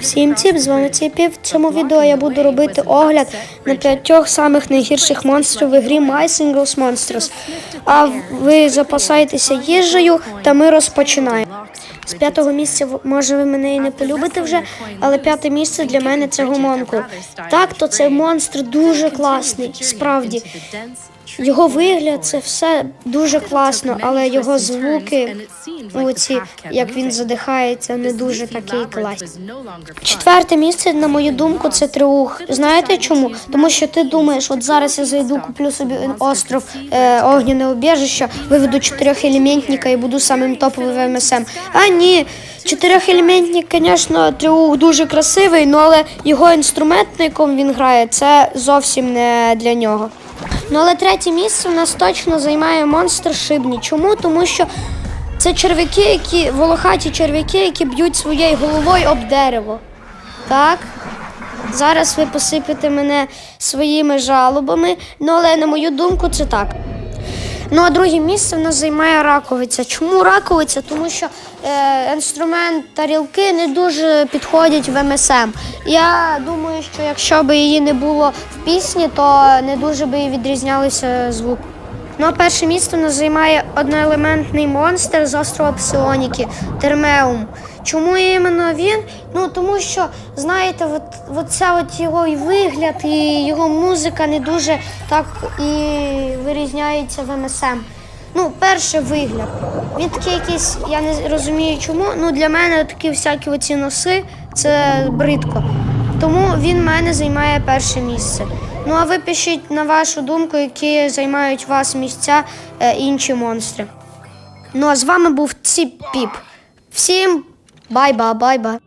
Всім ціп, з вами Ціпів. В цьому відео я буду робити огляд на п'ятьох самих найгірших монстрів в ігрі My Singles Monsters. А ви запасайтеся їжею, та ми розпочинаємо. З п'ятого місця, може, ви мене і не полюбите вже, але п'яте місце для мене це гумонкул. Так, то цей монстр дуже класний, справді. Його вигляд це все дуже класно, але його звуки, оці, як він задихається, не дуже такий класний. Четверте місце, на мою думку, це триух. Знаєте чому? Тому що ти думаєш, от зараз я зайду, куплю собі остров е, огняне убіжище, виведу чотирьохелементника і буду самим топовим МСМ. А ні, чотирьохелементник, звісно, триух дуже красивий, ну але його інструмент, на якому він грає, це зовсім не для нього. Ну але третє місце у нас точно займає монстр шибні. Чому? Тому що це черв'яки, які волохаті черв'яки, які б'ють своєю головою об дерево. Так. Зараз ви посипете мене своїми жалобами, ну але на мою думку, це так. Ну а друге місце в нас займає раковиця. Чому раковиця? Тому що е, інструмент тарілки не дуже підходять в МСМ. Я думаю, що якщо б її не було в пісні, то не дуже би відрізнялися звук. Ну а перше місце нас займає одноелементний монстр з острова Псіоніки Термеум. Чому іменно він? Ну тому що, знаєте, от, от от його і вигляд, і його музика не дуже так і вирізняється в МСМ. Ну, перше вигляд. Він такий якийсь, я не розумію чому. Ну для мене такі всякі оці носи це бридко. Тому він мене займає перше місце. Ну а ви пишіть на вашу думку, які займають вас місця е, інші монстри. Ну а з вами був Ціп Піп. Всім бай-ба, бай-ба.